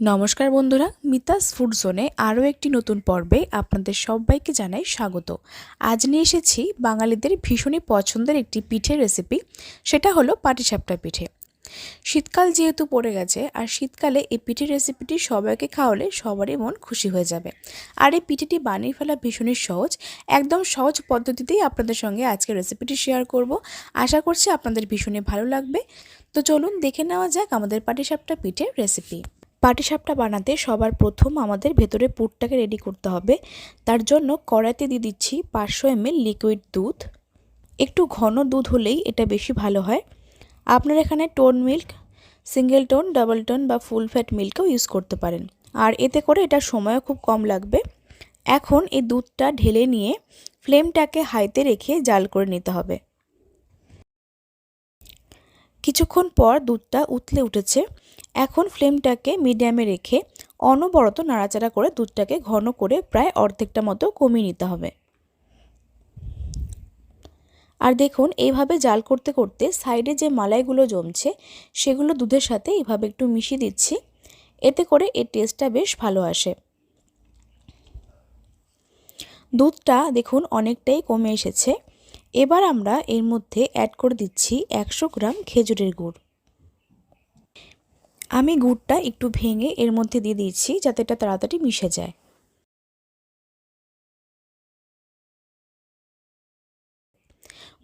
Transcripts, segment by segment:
নমস্কার বন্ধুরা, মিতাস ফুড জোনে আরও একটি নতুন পর্বে আপনাদের সবাইকে জানাই স্বাগত। আজ নিয়ে এসেছি বাঙালিদের ভীষণই পছন্দের একটি পিঠের রেসিপি সেটা হলো পাটিসাপটা পিঠে। শীতকাল যেহেতু পড়ে গেছে, আর শীতকালে এই পিঠের রেসিপিটি সবাইকে খাওয়ালে সবারই মন খুশি হয়ে যাবে। আর এই পিঠেটি বানিয়ে ফেলা ভীষণই সহজ, একদম সহজ পদ্ধতিতেই আপনাদের সঙ্গে আজকে রেসিপিটি শেয়ার করব। আশা করছি আপনাদের ভীষণই ভালো লাগবে। তো চলুন দেখে নেওয়া যাক আমাদের পাটিসাপটা পিঠের রেসিপি পাটিসাপটা বানাতে সবার প্রথম আমাদের ভেতরে পুরটাকে রেডি করতে হবে। তার জন্য কড়াইতে দিয়ে দিচ্ছি পাঁচশো এমএল লিকুইড দুধ। একটু ঘন দুধ হলেই এটা বেশি ভালো হয়। আপনার এখানে tone milk single tone double tone বা ফুল ফ্যাট মিল্কও ইউজ করতে পারেন। আর এতে করে এটা সময়ও খুব কম লাগবে। এখন এই দুধটা ঢেলে নিয়ে ফ্লেমটাকে হাইতে রেখে জাল করে নিতে হবে। কিছুক্ষণ পর দুধটা উতলে উঠেছে। এখন ফ্লেমটাকে মিডিয়ামে রেখে অনবরত নাড়াচাড়া করে দুধটাকে ঘন করে প্রায় অর্ধেকটা মতো কমিয়ে নিতে হবে। আর দেখুন, এইভাবে জাল করতে করতে সাইডে যে মালাইগুলো জমছে, সেগুলো দুধের সাথে এইভাবে একটু মিশিয়ে দিচ্ছি। এতে করে এর টেস্টটা বেশ ভালো আসে। দুধটা দেখুন, অনেকটাই কমে এসেছে। এবার আমরা এর মধ্যে অ্যাড করে দিচ্ছি একশো গ্রাম খেজুরের গুড়। আমি গুড়টা একটু ভেঙে এর মধ্যে দিয়ে দিচ্ছি যাতে এটা তাড়াতাড়ি মিশে যায়।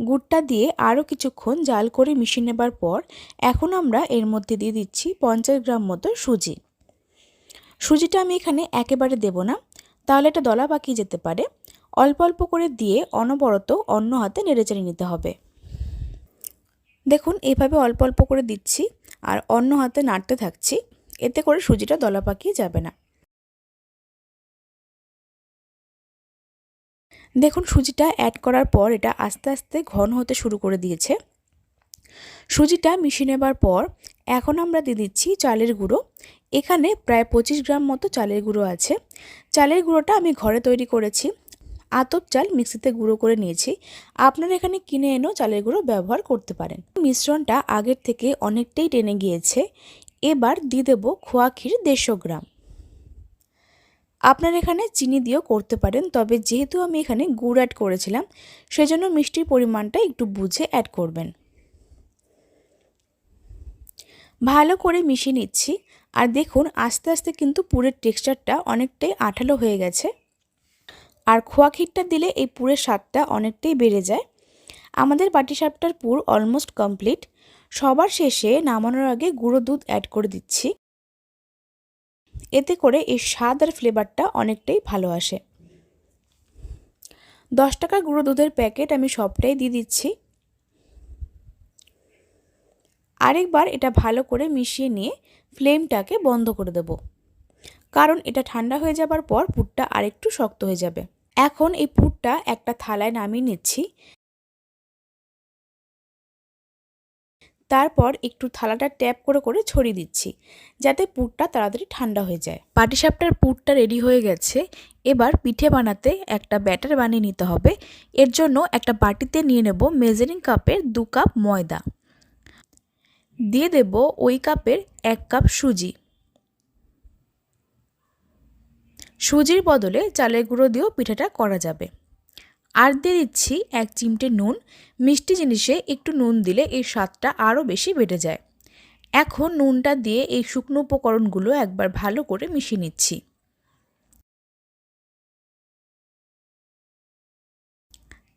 গুড়টা দিয়ে আরও কিছুক্ষণ জাল করে মিশিয়ে নেবার পর এখন আমরা এর মধ্যে দিয়ে দিচ্ছি পঞ্চাশ গ্রাম মতো সুজি। সুজিটা আমি এখানে একেবারে দেব না, তাহলে এটা দলা পাকিয়ে যেতে পারে। অল্প অল্প করে দিয়ে অনবরত অন্য হাতে নেড়েচেড়ে নিতে হবে। দেখুন, এইভাবে অল্প অল্প করে দিচ্ছি আর অন্য হাতে নাড়তে থাকছি, এতে করে সুজিটা দলা পাকিয়ে যাবে না। দেখুন, সুজিটা অ্যাড করার পর এটা আস্তে আস্তে ঘন হতে শুরু করে দিয়েছে। সুজিটা মিশিয়ে নেবার পর এখন আমরা দিয়ে দিচ্ছি চালের গুঁড়ো। এখানে প্রায় পঁচিশ গ্রাম মতো চালের গুঁড়ো আছে। চালের গুঁড়োটা আমি ঘরে তৈরি করেছি। আতপ চাল মিক্সিতে গুঁড়ো করে নিয়েছি। আপনারা এখানে কিনে এনেও চালের গুঁড়ো ব্যবহার করতে পারেন। মিশ্রণটা আগের থেকে অনেকটাই টেনে গিয়েছে। এবার দিয়ে দেবো খোয়া ক্ষীর দেড়শো গ্রাম। আপনার এখানে চিনি দিয়েও করতে পারেন, তবে যেহেতু আমি এখানে গুড় অ্যাড করেছিলাম, সেজন্য মিষ্টির পরিমাণটা একটু বুঝে অ্যাড করবেন। ভালো করে মিশিয়ে নিচ্ছি। আর দেখুন, আস্তে আস্তে কিন্তু পুরের টেক্সচারটা অনেকটাই আঠালো হয়ে গেছে। আর খোয়া ক্ষীরটা দিলে এই পুরের স্বাদটা অনেকটাই বেড়ে যায়। আমাদের পাটিসাপটার পুর অলমোস্ট কমপ্লিট সবার শেষে নামানোর আগে গুঁড়ো দুধ অ্যাড করে দিচ্ছি। এতে করে এই স্বাদ আর ফ্লেভারটা অনেকটাই ভালো আসে। দশ টাকার গুঁড়ো দুধের প্যাকেট আমি সবটাই দিয়ে দিচ্ছি। আরেকবার এটা ভালো করে মিশিয়ে নিয়ে ফ্লেমটাকে বন্ধ করে দেব। কারণ এটা ঠান্ডা হয়ে যাবার পর পুরটা আরেকটু শক্ত হয়ে যাবে। এখন এই পুরটা একটা থালায় নামিয়ে নিচ্ছি। তারপর একটু থালাটা ট্যাপ করে করে ছড়িয়ে দিচ্ছি, যাতে পুরটা তাড়াতাড়ি ঠান্ডা হয়ে যায়। পাটিসাপটার পুরটা রেডি হয়ে গেছে। এবার পিঠে বানাতে একটা ব্যাটার বানিয়ে নিতে হবে। এর জন্য একটা বাটিতে নিয়ে নেব মেজারিং কাপের দু কাপ ময়দা। দিয়ে দেব ওই কাপের এক কাপ সুজি। সুজির বদলে চালের গুঁড়ো দিয়েও পিঠাটা করা যাবে। আর দিয়ে দিচ্ছি এক চিমটে নুন। মিষ্টি জিনিসে একটু নুন দিলে এই স্বাদটা আরও বেশি বেড়ে যায়। এখন নুনটা দিয়ে এই শুকনো উপকরণগুলো একবার ভালো করে মিশিয়ে নিচ্ছি।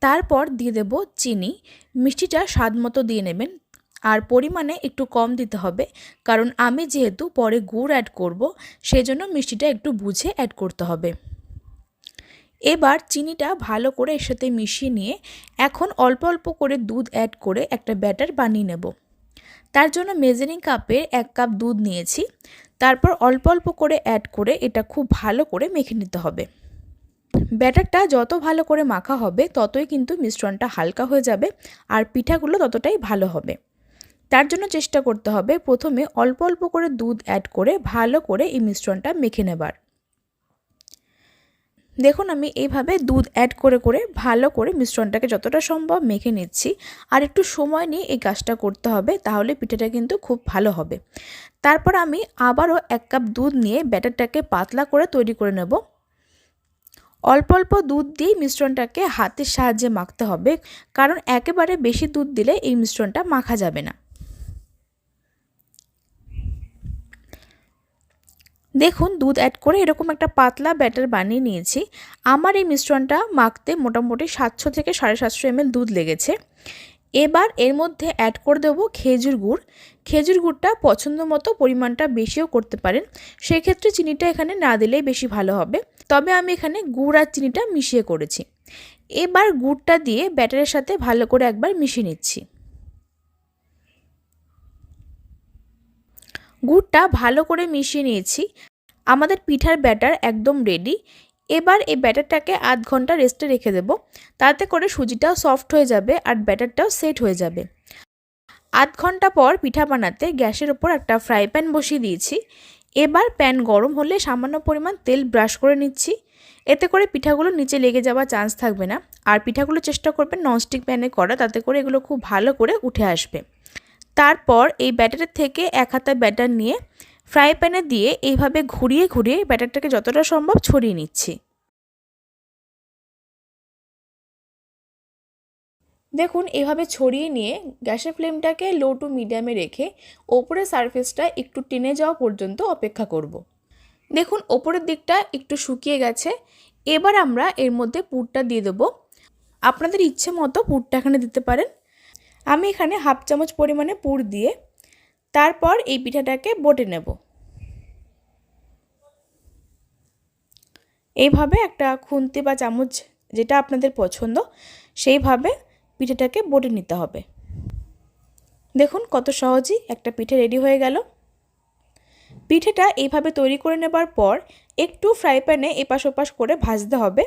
তারপর দিয়ে দেব চিনি। মিষ্টিটা স্বাদ মতো দিয়ে নেবেন। আর পরিমাণে একটু কম দিতে হবে। কারণ আমি যেহেতু পরে গুড় অ্যাড করব, সেজন্য মিষ্টিটা একটু বুঝে অ্যাড করতে হবে। এবার চিনিটা ভালো করে এর সাথে মিশিয়ে নিয়ে এখন অল্প অল্প করে দুধ অ্যাড করে একটা ব্যাটার বানিয়ে নেব। তার জন্য মেজারিং কাপে এক কাপ দুধ নিয়েছি। তারপর অল্প অল্প করে অ্যাড করে এটা খুব ভালো করে মেখে নিতে হবে। ব্যাটারটা যত ভালো করে মাখা হবে, ততই কিন্তু মিশ্রণটা হালকা হয়ে যাবে আর পিঠাগুলো ততটাই ভালো হবে। তার জন্য চেষ্টা করতে হবে প্রথমে অল্প অল্প করে দুধ অ্যাড করে ভালো করে এই মিশ্রণটা মেখে নেবার। দেখুন আমি এইভাবে দুধ অ্যাড করে করে ভালো করে মিশ্রণটাকে যতটা সম্ভব মেখে নিচ্ছি আর একটু সময় নিয়ে এই কাজটা করতে হবে তাহলে পিঠাটা কিন্তু খুব ভালো হবে। তারপর আমি আবারও এক কাপ দুধ নিয়ে ব্যাটারটাকে পাতলা করে তৈরি করে নেব। অল্প অল্প দুধ দিয়েই মিশ্রণটাকে হাতের সাহায্যে মাখতে হবে কারণ একেবারে বেশি দুধ দিলে এই মিশ্রণটা মাখা যাবে না। দেখুন, দুধ অ্যাড করে এরকম একটা পাতলা ব্যাটার বানিয়ে নিয়েছি। আমার এই মিশ্রণটা মাখতে মোটামুটি সাতশো থেকে সাড়ে সাতশো এমএল দুধ লেগেছে। এবার এর মধ্যে অ্যাড করে দেবো খেজুর গুড়। খেজুর গুড়টা পছন্দ মতো পরিমাণটা বেশিও করতে পারেন। সেক্ষেত্রে চিনিটা এখানে না দিলেই বেশি ভালো হবে। তবে আমি এখানে গুড় আর চিনিটা মিশিয়ে করেছি। এবার গুড়টা দিয়ে ব্যাটারের সাথে ভালো করে একবার মিশিয়ে নিচ্ছি। গুড়টা ভালো করে মিশিয়ে নিয়েছি। আমাদের পিঠার ব্যাটার একদম রেডি এবার এই ব্যাটারটাকে আধ ঘণ্টা রেস্টে রেখে দেবো। তাতে করে সুজিটাও সফট হয়ে যাবে আর ব্যাটারটাও সেট হয়ে যাবে। আধ ঘণ্টা পর পিঠা বানাতে গ্যাসের ওপর একটা ফ্রাই প্যান বসিয়ে দিয়েছি। এবার প্যান গরম হলে সামান্য পরিমাণ তেল ব্রাশ করে নিচ্ছি। এতে করে পিঠাগুলো নিচে লেগে যাওয়ার চান্স থাকবে না। আর পিঠাগুলো চেষ্টা করবেন ননস্টিক প্যানে করা। তাতে করে এগুলো খুব ভালো করে উঠে আসবে। তারপর এই ব্যাটারের থেকে এক হাতা ব্যাটার নিয়ে ফ্রাই প্যানে দিয়ে এইভাবে ঘুরিয়ে ঘুরিয়ে ব্যাটারটাকে যতটা সম্ভব ছড়িয়ে নিচ্ছি। দেখুন, এভাবে ছড়িয়ে নিয়ে গ্যাসের ফ্লেমটাকে লো টু মিডিয়ামে রেখে ওপরের সারফেসটা একটু টেনে যাওয়া পর্যন্ত অপেক্ষা করব। দেখুন, ওপরের দিকটা একটু শুকিয়ে গেছে। এবার আমরা এর মধ্যে পুরটা দিয়ে দেবো। আপনাদের ইচ্ছে মতো পুরটা এখানে দিতে পারেন। আমি এখানে হাফ চামচ পরিমাণে পুর দিয়ে তারপর এই পিঠাটাকে বটে নেব। এইভাবে একটা খুন্তি বা চামচ যেটা আপনাদের পছন্দ, সেইভাবে পিঠেটাকে বটে নিতে হবে। দেখুন কত সহজেই একটা পিঠে রেডি হয়ে গেল। পিঠেটা এইভাবে তৈরি করে নেবার পর একটু ফ্রাই প্যানে এপাশ ওপাশ করে ভাজতে হবে।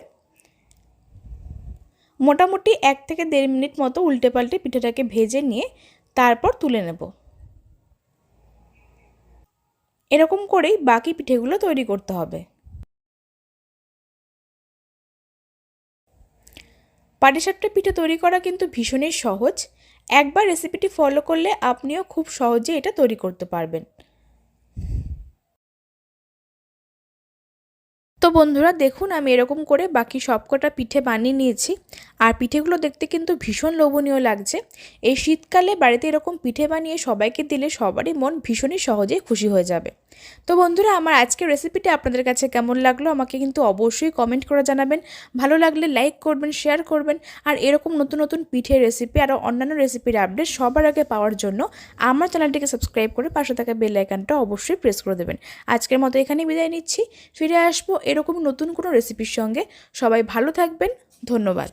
মোটামুটি এক থেকে দেড় মিনিট মতো উল্টে পাল্টে পিঠেটাকে ভেজে নিয়ে তারপর তুলে নেব। এরকম করেই বাকি পিঠেগুলো তৈরি করতে হবে। পাটিসাপটা পিঠে তৈরি করা কিন্তু ভীষণই সহজ। একবার রেসিপিটি ফলো করলে আপনিও খুব সহজে এটা তৈরি করতে পারবেন। তো বন্ধুরা দেখুন, আমি এরকম করে বাকি সবকটা পিঠে বানিয়ে নিয়েছি। আর পিঠেগুলো দেখতে কিন্তু ভীষণ লোভনীয় লাগছে। এই শীতকালে বাড়িতে এরকম পিঠে বানিয়ে সবাইকে দিলে সবারই মন ভীষণই সহজে খুশি হয়ে যাবে। তো বন্ধুরা, আমার আজকের রেসিপিটি আপনাদের কাছে কেমন লাগল? আমাকে কিন্তু অবশ্যই কমেন্ট করে জানাবেন। ভালো লাগলে লাইক করবেন শেয়ার করবেন। আর এরকম নতুন নতুন পিঠের রেসিপি আর অন্যান্য রেসিপির আপডেট সবার আগে পাওয়ার জন্য আমার চ্যানেলটিকে সাবস্ক্রাইব করে পাশে থাকা বেল আইকনটা অবশ্যই প্রেস করে দেবেন। আজকের মতো এখানেই বিদায় নিচ্ছি। ফিরে আসব এরকম নতুন কোনো রেসিপির সঙ্গে সবাই ভালো থাকবেন ধন্যবাদ।